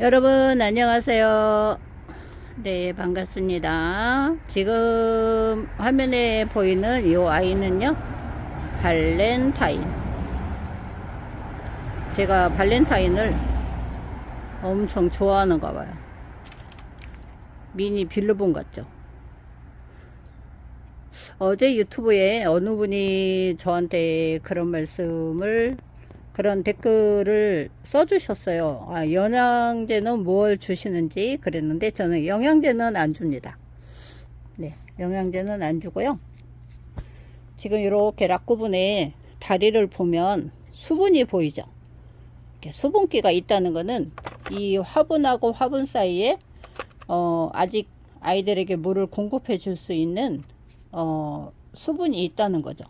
여러분 안녕하세요. 네 반갑습니다. 지금 화면에 보이는 이 아이는요 발렌타인. 제가 발렌타인을 엄청 좋아하는가 봐요. 미니 빌로본 같죠? 어제 유튜브에 어느 분이 저한테 그런 말씀을 그런 댓글을 써주셨어요. 아, 영양제는 뭘 주시는지 그랬는데 저는 영양제는 안 줍니다. 네, 영양제는 안 주고요. 지금 이렇게 락 부분에 다리를 보면 수분이 보이죠. 이렇게 수분기가 있다는 것은 이 화분하고 화분 사이에 어, 아직 아이들에게 물을 공급해 줄 수 있는 어, 수분이 있다는 거죠.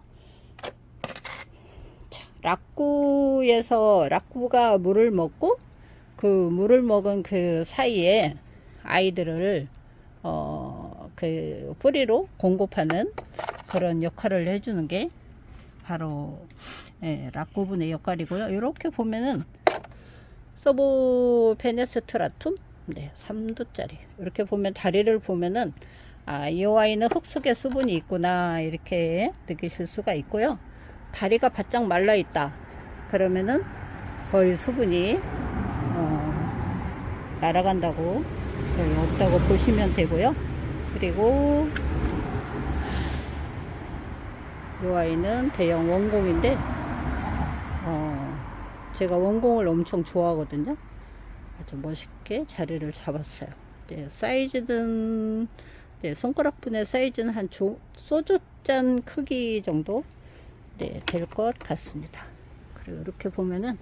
락구에서 락구가 물을 먹고 그 물을 먹은 그 사이에 아이들을 어 그 뿌리로 공급하는 그런 역할을 해주는 게 바로 예, 락구분의 역할이고요. 이렇게 보면은 서브 페네스트라툼 네, 3도짜리 이렇게 보면 다리를 보면은 아, 이 아이는 흙 속에 수분이 있구나 이렇게 느끼실 수가 있고요. 다리가 바짝 말라 있다. 그러면은 거의 수분이 어, 날아간다고 거의 없다고 보시면 되고요. 그리고 이 아이는 대형 원공인데 어, 제가 원공을 엄청 좋아하거든요. 아주 멋있게 자리를 잡았어요. 네, 사이즈는 네, 손가락 분의 사이즈는 한 조, 소주잔 크기 정도 네, 될 것 같습니다. 그리고 이렇게 보면은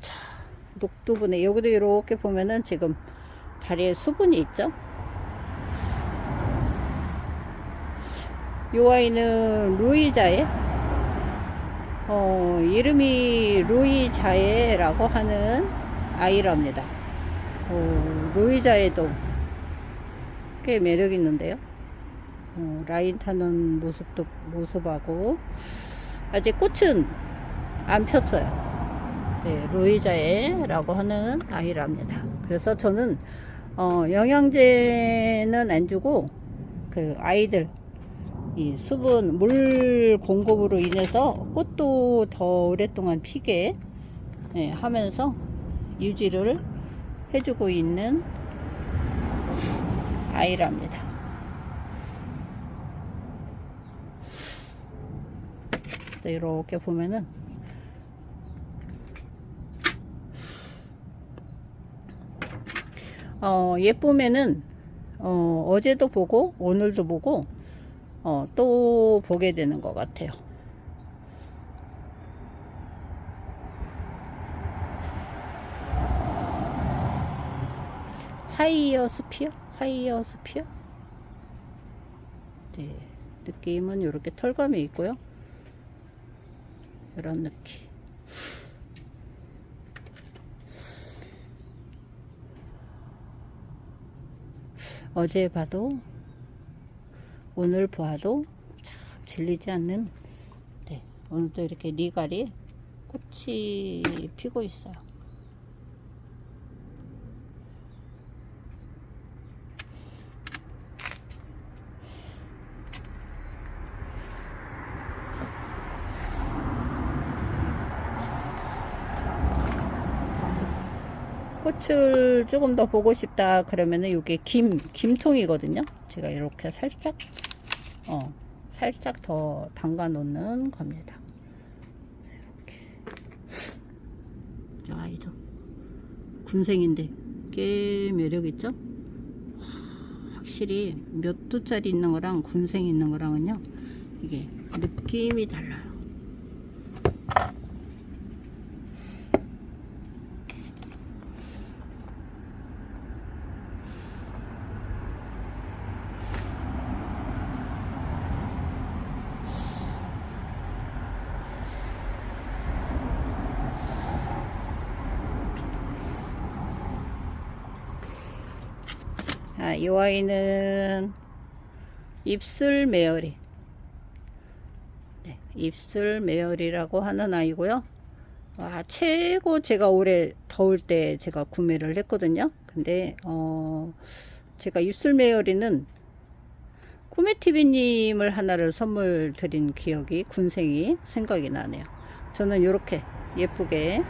자, 녹두분에 여기도 이렇게 보면은 지금 다리에 수분이 있죠. 이 아이는 루이자에 어, 이름이 루이자에라고 하는 아이랍니다. 어, 루이자에도 꽤 매력 있는데요. 어, 라인 타는 모습도 모습하고 아직 꽃은 안 폈어요. 네, 로이자에라고 하는 아이랍니다. 그래서 저는 어, 영양제는 안 주고 그 아이들 이 수분 물 공급으로 인해서 꽃도 더 오랫동안 피게 네, 하면서 유지를 해주고 있는 아이랍니다. 그래서 이렇게 보면은 어, 예쁘면은 어, 어제도 보고 오늘도 보고 어, 또 보게 되는 것 같아요. 하이어 스피어? 하이어 스피어? 네, 느낌은 이렇게 털감이 있고요. 이런 느낌. 어제 봐도 오늘 보아도 참 질리지 않는 네, 오늘도 이렇게 리갈이 꽃이 피고 있어요. 꽃을 조금 더 보고 싶다 그러면은 이게 김 김통이거든요. 제가 이렇게 살짝 어 살짝 더 담가 놓는 겁니다. 이렇게 아이도 군생인데 꽤 매력 있죠? 확실히 몇 두짜리 있는 거랑 군생 있는 거랑은요 이게 느낌이 달라요. 아, 이 아이는 입술 메어리. 네, 입술 메어리라고 하는 아이고요. 와, 최고 제가 올해 더울 때 제가 구매를 했거든요. 근데, 어, 제가 입술 메어리는 꾸메TV님을 하나를 선물 드린 기억이, 군생이 생각이 나네요. 저는 이렇게 예쁘게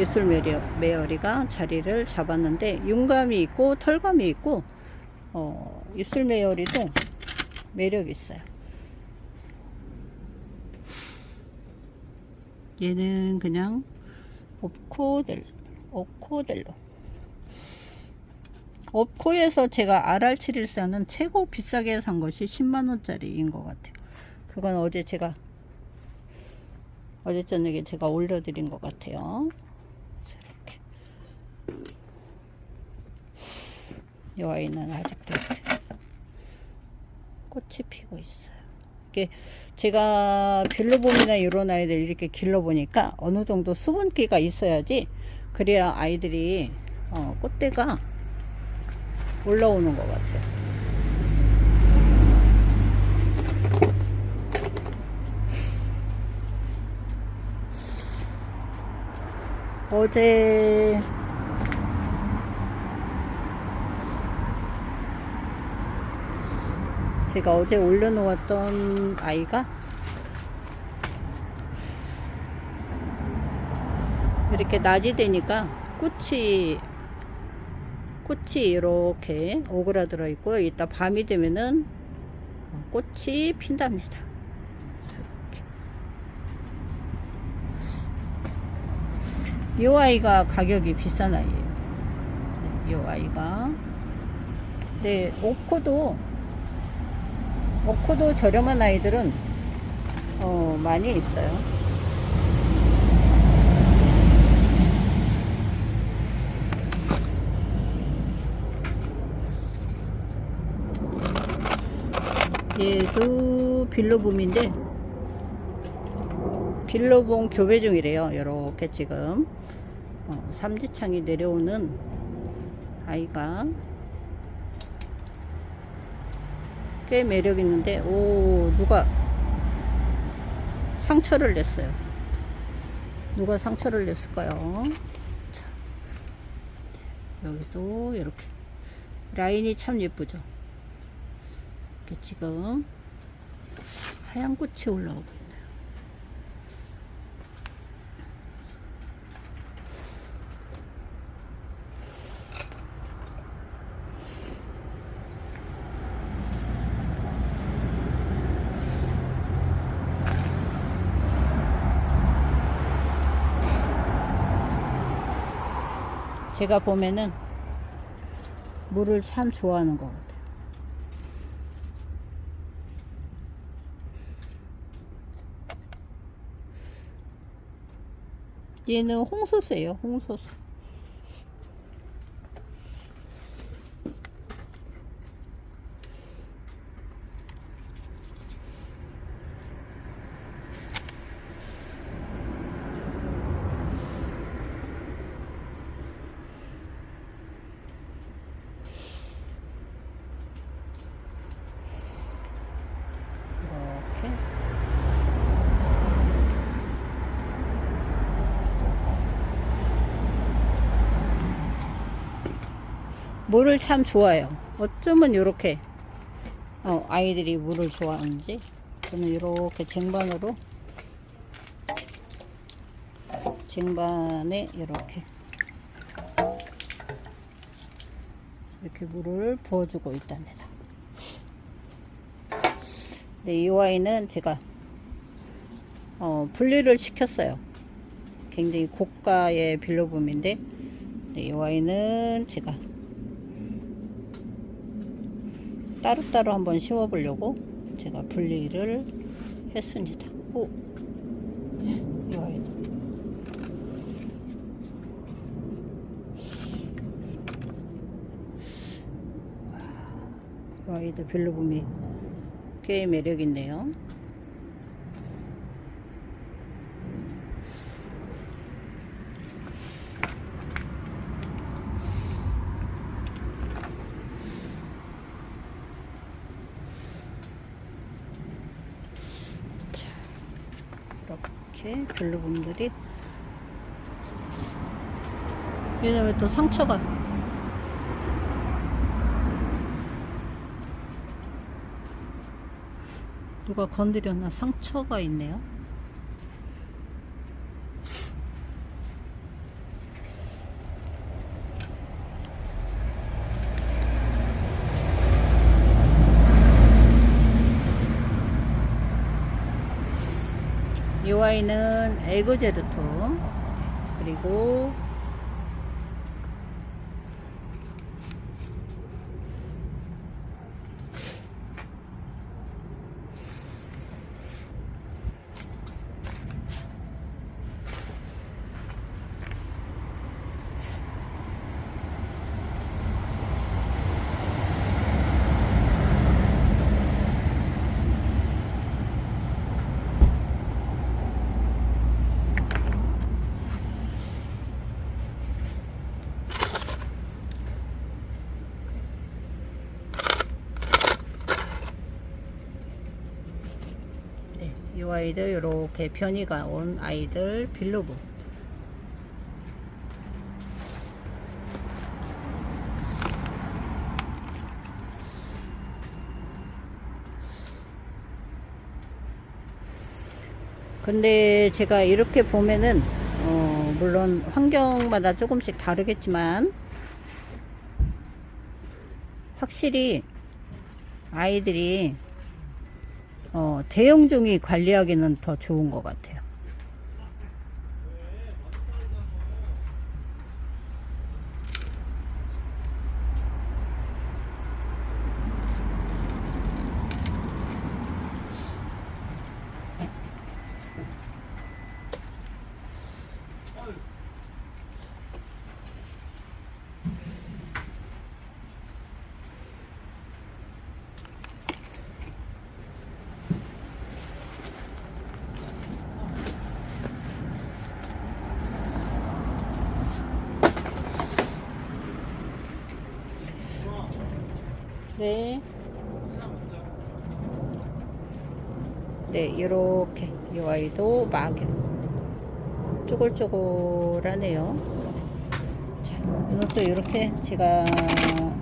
입술 메어, 메어리가 자리를 잡았는데, 윤감이 있고, 털감이 있고, 어, 입술 메어리도 매력 있어요. 얘는 그냥 옵코델, 옵코델로. 옵코에서 제가 RR714는 최고 비싸게 산 것이 10만원짜리인 것 같아요. 그건 어제 제가, 어제 저녁에 제가 올려드린 것 같아요. 이렇게. 이 아이는 아직도 꽃이 피고 있어요. 이게 제가 빌로봄이나 이런 아이들 이렇게 길러보니까 어느 정도 수분기가 있어야지 그래야 아이들이 어, 꽃대가 올라오는 것 같아요. 어제 제가 어제 올려놓았던 아이가 이렇게 낮이 되니까 꽃이 꽃이 이렇게 오그라들어 있고요. 이따 밤이 되면은 꽃이 핀답니다. 이렇게. 이 아이가 가격이 비싼 아이예요. 네, 이 아이가. 네, 옵코도 옵코도 저렴한 아이들은 어, 많이 있어요. 얘도 빌로봄인데 빌로봄 교배 중이래요. 이렇게 지금 어, 삼지창이 내려오는 아이가 꽤 매력 있는데 오 누가 상처를 냈어요. 누가 상처를 냈을까요? 자, 여기도 이렇게 라인이 참 예쁘죠. 이렇게 지금 하얀 꽃이 올라오고 제가 보면은 물을 참 좋아하는 것 같아요. 얘는 홍소스예요, 홍소스. 이렇게. 물을 참 좋아해요. 어쩌면 이렇게 어, 아이들이 물을 좋아하는지 저는 이렇게 쟁반으로 쟁반에 이렇게 이렇게 물을 부어주고 있답니다. 네, 이 와인은 제가 어, 분리를 시켰어요. 굉장히 고가의 빌로봄인데 네, 이 와인은 제가 따로따로 한번 씌워 보려고 제가 분리를 했습니다. 오, 이 아이도. 이 아이도 별로봄이 꽤 매력 있네요. 이렇게 블루분들이. 왜냐면 또 상처가. 누가 건드렸나? 상처가 있네요. 이 와인은 에그제르토 그리고 네, 이 아이들 이렇게 변이가 온 아이들 빌로브. 근데 제가 이렇게 보면은 어, 물론 환경마다 조금씩 다르겠지만 확실히 아이들이 어, 대형종이 관리하기는 더 좋은 것 같아요. 네. 네, 이렇게 이 아이도 막연. 쪼글쪼글하네요. 자, 이것도 이렇게 제가 어,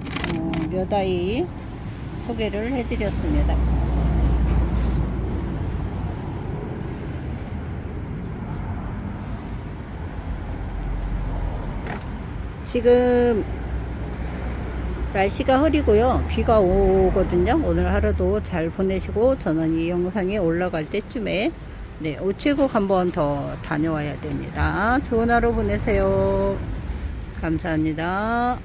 몇 아이 소개를 해드렸습니다. 지금 날씨가 흐리고요. 비가 오거든요. 오늘 하루도 잘 보내시고 저는 이 영상이 올라갈 때쯤에 네, 우체국 한번 더 다녀와야 됩니다. 좋은 하루 보내세요. 감사합니다.